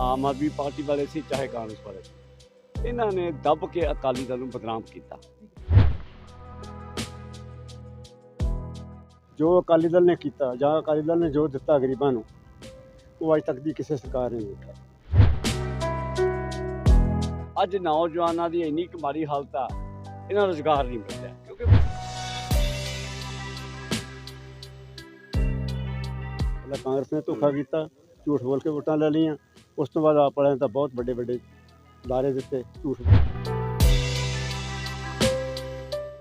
Aam Aadmi party ਵਾਲੇ ਸੀ, ਚਾਹੇ ਕਾਂਗਰਸ ਵਾਲੇ ਸੀ। ਇਹਨਾਂ ਨੇ ਦੱਬ ਕੇ ਅਕਾਲੀ ਦਲ ਨੂੰ ਬਦਨਾਮ ਕੀਤਾ। ਜੋ ਅਕਾਲੀ ਦਲ ਨੇ ਕੀਤਾ, ਜਾਂ ਅਕਾਲੀ ਦਲ ਨੇ ਜੋ ਦਿੱਤਾ ਗਰੀਬਾਂ ਨੂੰ, ਉਹ ਅੱਜ ਤੱਕ ਦੀ ਕਿਸੇ ਸਰਕਾਰ ਨੇ ਨਹੀਂ ਦਿੱਤਾ ਅੱਜ ਨੌਜਵਾਨਾਂ ਦੀ ਇੰਨੀ ਕੁ ਮਾੜੀ ਹਾਲਤ ਆ, ਇਹਨਾਂ ਨੂੰ ਰੁਜ਼ਗਾਰ ਨਹੀਂ ਮਿਲ ਰਿਹਾ ਕਿਉਂਕਿ ਕਾਂਗਰਸ ਨੇ ਧੋਖਾ ਕੀਤਾ, ਝੂਠ ਬੋਲ ਕੇ ਵੋਟਾਂ ਲੈ ਲਈਆਂ। ਉਸ ਤੋਂ ਬਾਅਦ ਆਪ ਵਾਲਿਆਂ ਨੇ ਤਾਂ ਬਹੁਤ ਵੱਡੇ ਵੱਡੇ ਲਾਰੇ ਦਿੱਤੇ, ਝੂਠ।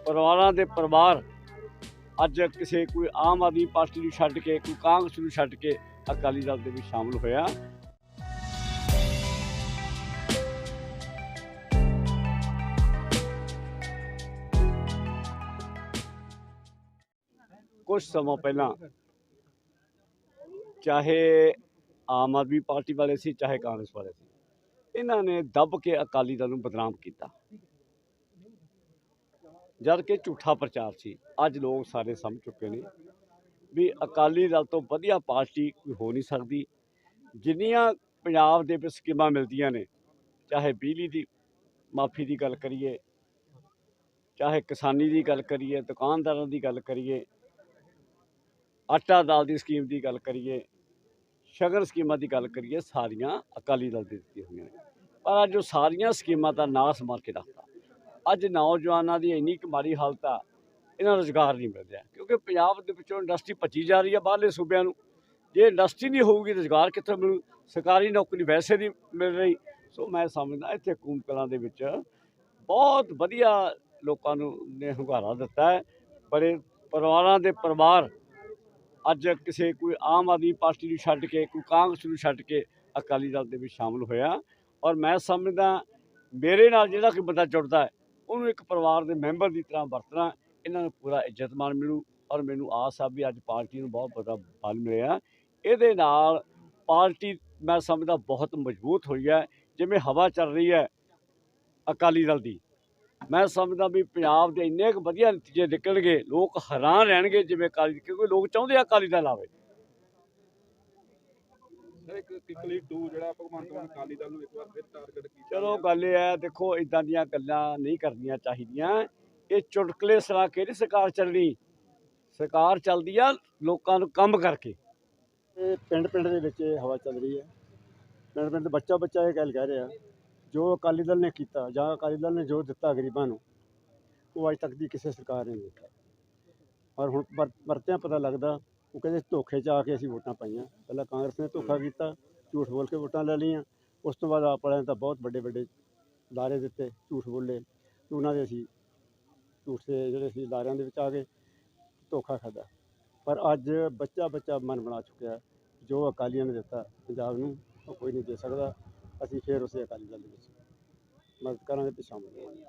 ਪਰਿਵਾਰਾਂ ਦੇ ਪਰਿਵਾਰ ਅੱਜ ਕਿਸੇ ਕੋਈ ਆਮ ਆਦਮੀ ਪਾਰਟੀ ਨੂੰ ਛੱਡ ਕੇ, ਕੋਈ ਕਾਂਗਰਸ ਨੂੰ ਛੱਡ ਕੇ ਅਕਾਲੀ ਦਲ ਦੇ ਵਿੱਚ ਸ਼ਾਮਲ ਹੋਇਆ। ਕੁਝ ਸਮਾਂ ਪਹਿਲਾਂ ਚਾਹੇ ਆਮ ਆਦਮੀ ਪਾਰਟੀ ਵਾਲੇ ਸੀ, ਚਾਹੇ ਕਾਂਗਰਸ ਵਾਲੇ ਸੀ। ਇਹਨਾਂ ਨੇ ਦੱਬ ਕੇ ਅਕਾਲੀ ਦਲ ਨੂੰ ਬਦਨਾਮ ਕੀਤਾ। ਜਦ ਕਿ ਝੂਠਾ ਪ੍ਰਚਾਰ ਸੀ। ਅੱਜ ਲੋਕ ਸਾਰੇ ਸਮਝ ਚੁੱਕੇ ਨੇ ਵੀ ਅਕਾਲੀ ਦਲ ਤੋਂ ਵਧੀਆ ਪਾਰਟੀ ਕੋਈ ਹੋ ਨਹੀਂ ਸਕਦੀ। ਜਿੰਨੀਆਂ ਪੰਜਾਬ ਦੇ ਵਿੱਚ ਸਕੀਮਾਂ ਮਿਲਦੀਆਂ ਨੇ, ਚਾਹੇ ਬਿਜਲੀ ਦੀ ਮਾਫੀ ਦੀ ਗੱਲ ਕਰੀਏ, ਚਾਹੇ ਕਿਸਾਨੀ ਦੀ ਗੱਲ ਕਰੀਏ, ਦੁਕਾਨਦਾਰਾਂ ਦੀ ਗੱਲ ਕਰੀਏ, ਆਟਾ ਦਾਲ ਦੀ ਸਕੀਮ ਦੀ ਗੱਲ ਕਰੀਏ ਸ਼ਗਨ ਸਕੀਮਾਂ ਦੀ ਗੱਲ ਕਰੀਏ, ਸਾਰੀਆਂ ਅਕਾਲੀ ਦਲ ਦੀ ਦਿੱਤੀਆਂ ਹੋਈਆਂ ਨੇ। ਪਰ ਅੱਜ ਉਹ ਸਾਰੀਆਂ ਸਕੀਮਾਂ ਦਾ ਨਾਸ ਮਾਰ ਕੇ ਰੱਖਤਾ। ਅੱਜ ਨੌਜਵਾਨਾਂ ਦੀ ਇੰਨੀ ਕੁ ਮਾੜੀ ਹਾਲਤ ਆ, ਇਹਨਾਂ ਨੂੰ ਰੁਜ਼ਗਾਰ ਨਹੀਂ ਮਿਲ ਰਿਹਾ ਕਿਉਂਕਿ ਪੰਜਾਬ ਦੇ ਵਿੱਚੋਂ ਇੰਡਸਟਰੀ ਭੱਜੀ ਜਾ ਰਹੀ ਹੈ ਬਾਹਰਲੇ ਸੂਬਿਆਂ ਨੂੰ। ਜੇ ਇੰਡਸਟਰੀ ਨਹੀਂ ਹੋਊਗੀ ਰੁਜ਼ਗਾਰ ਕਿੱਥੋਂ ਮਿਲੂ? ਸਰਕਾਰੀ ਨੌਕਰੀ ਵੈਸੇ ਨਹੀਂ ਮਿਲ ਰਹੀ। ਸੋ ਮੈਂ ਸਮਝਦਾ, ਇੱਥੇ ਕੂਮ ਕਲਾਂ ਦੇ ਵਿੱਚ ਬਹੁਤ ਵਧੀਆ ਲੋਕਾਂ ਨੂੰ ਨੇ ਹੁੰਗਾਰਾ ਦਿੱਤਾ ਹੈ। ਬੜੇ ਪਰਿਵਾਰਾਂ ਦੇ ਪਰਿਵਾਰ ਅੱਜ ਕਿਸੇ ਕੋਈ ਆਮ ਆਦਮੀ ਪਾਰਟੀ ਨੂੰ ਛੱਡ ਕੇ, ਕੋਈ ਕਾਂਗਰਸ ਨੂੰ ਛੱਡ ਕੇ ਅਕਾਲੀ ਦਲ ਦੇ ਵਿੱਚ ਸ਼ਾਮਲ ਹੋਇਆ। ਔਰ ਮੈਂ ਸਮਝਦਾ, ਮੇਰੇ ਨਾਲ ਜਿਹੜਾ ਕੋਈ ਬੰਦਾ ਜੁੜਦਾ ਹੈ, ਉਹਨੂੰ ਇੱਕ ਪਰਿਵਾਰ ਦੇ ਮੈਂਬਰ ਦੀ ਤਰ੍ਹਾਂ ਵਰਤਣਾ, ਇਹਨਾਂ ਨੂੰ ਪੂਰਾ ਇੱਜ਼ਤ ਮਾਨ ਮਿਲੂ। ਔਰ ਮੈਨੂੰ ਆਸ ਆ ਵੀ ਅੱਜ ਪਾਰਟੀ ਨੂੰ ਬਹੁਤ ਵੱਡਾ ਬਲ ਮਿਲਿਆ। ਇਹਦੇ ਨਾਲ ਪਾਰਟੀ ਮੈਂ ਸਮਝਦਾ ਬਹੁਤ ਮਜ਼ਬੂਤ ਹੋਈ ਹੈ। ਜਿਵੇਂ ਹਵਾ ਚੱਲ ਰਹੀ ਹੈ ਅਕਾਲੀ ਦਲ ਦੀ ਮੈਂ ਸਮਝਦਾ ਵੀ ਪੰਜਾਬ ਦੇ ਇੰਨੇ ਕੁ ਵਧੀਆ ਨਤੀਜੇ ਨਿਕਲਣਗੇ ਲੋਕ ਹੈਰਾਨ ਰਹਿਣਗੇ ਜਿਵੇਂ ਅਕਾਲੀ ਕਿਉਂਕਿ ਲੋਕ ਚਾਹੁੰਦੇ ਆ ਅਕਾਲੀ ਦਲ ਆਵੇ। ਸਰ ਇੱਕ ਕਿਕਲੀ 2 ਜਿਹੜਾ ਭਗਵੰਤ ਮਾਨ ਅਕਾਲੀ ਦਲ ਨੂੰ ਇੱਕ ਵਾਰ ਫਿਰ ਟਾਰਗੇਟ ਕੀਤਾ ਚਲੋ ਗੱਲ ਇਹ ਹੈ ਦੇਖੋ ਇਦਾਂ ਦੀਆਂ ਗੱਲਾਂ ਨਹੀਂ ਕਰਨੀਆਂ ਚਾਹੀਦੀਆਂ। ਇਹ ਚੁਟਕਲੇ ਸੁਣਾ ਕੇ ਨਹੀਂ ਸਰਕਾਰ ਚੱਲਣੀ? ਸਰਕਾਰ ਚੱਲਦੀ ਆ ਲੋਕਾਂ ਨੂੰ ਕੰਮ ਕਰਕੇ। ਇਹ ਪਿੰਡ ਪਿੰਡ ਦੇ ਵਿੱਚ ਇਹ ਹਵਾ ਚੱਲ ਰਹੀ ਹੈ। ਪਿੰਡ ਪਿੰਡ ਦੇ ਬੱਚਾ ਬੱਚਾ ਇਹ ਗੱਲ ਕਹਿ ਰਿਹਾ। ਜੋ ਅਕਾਲੀ ਦਲ ਨੇ ਕੀਤਾ ਜਾਂ ਅਕਾਲੀ ਦਲ ਨੇ ਜੋ ਦਿੱਤਾ ਗਰੀਬਾਂ ਨੂੰ, ਉਹ ਅੱਜ ਤੱਕ ਦੀ ਕਿਸੇ ਸਰਕਾਰ ਨੇ ਨਹੀਂ ਦਿੱਤਾ ਔਰ ਹੁਣ ਵਰ- ਵਰਤਿਆਂ ਪਤਾ ਲੱਗਦਾ, ਉਹ ਕਹਿੰਦੇ ਧੋਖੇ 'ਚ ਆ ਕੇ ਅਸੀਂ ਵੋਟਾਂ ਪਾਈਆਂ। ਪਹਿਲਾਂ ਕਾਂਗਰਸ ਨੇ ਧੋਖਾ ਕੀਤਾ, ਝੂਠ ਬੋਲ ਕੇ ਵੋਟਾਂ ਲੈ ਲਈਆਂ। ਉਸ ਤੋਂ ਬਾਅਦ ਆਪ ਵਾਲਿਆਂ ਨੇ ਤਾਂ ਬਹੁਤ ਵੱਡੇ ਵੱਡੇ ਲਾਰੇ ਦਿੱਤੇ, ਝੂਠ ਬੋਲੇ। ਉਹਨਾਂ ਦੇ ਅਸੀਂ ਝੂਠ ਦੇ ਜਿਹੜੇ ਸੀ ਲਾਰਿਆਂ ਦੇ ਵਿੱਚ ਆ ਗਏ, ਧੋਖਾ ਖਾਦਾ ਪਰ ਅੱਜ ਬੱਚਾ ਬੱਚਾ ਮਨ ਬਣਾ ਚੁੱਕਿਆ, ਜੋ ਅਕਾਲੀਆਂ ਨੇ ਦਿੱਤਾ, ਪੰਜਾਬ ਨੂੰ ਉਹ ਕੋਈ ਨਹੀਂ ਦੇ ਸਕਦਾ। ਅਸੀਂ ਫੇਰ ਉਸੇ ਅਕਾਲੀ ਦਲ ਦੇ ਵਿੱਚ। ਮਦਦ ਕਰਾਂਗੇ ਤੇ ਸ਼ਾਮਲ ਹੋਵਾਂਗੇ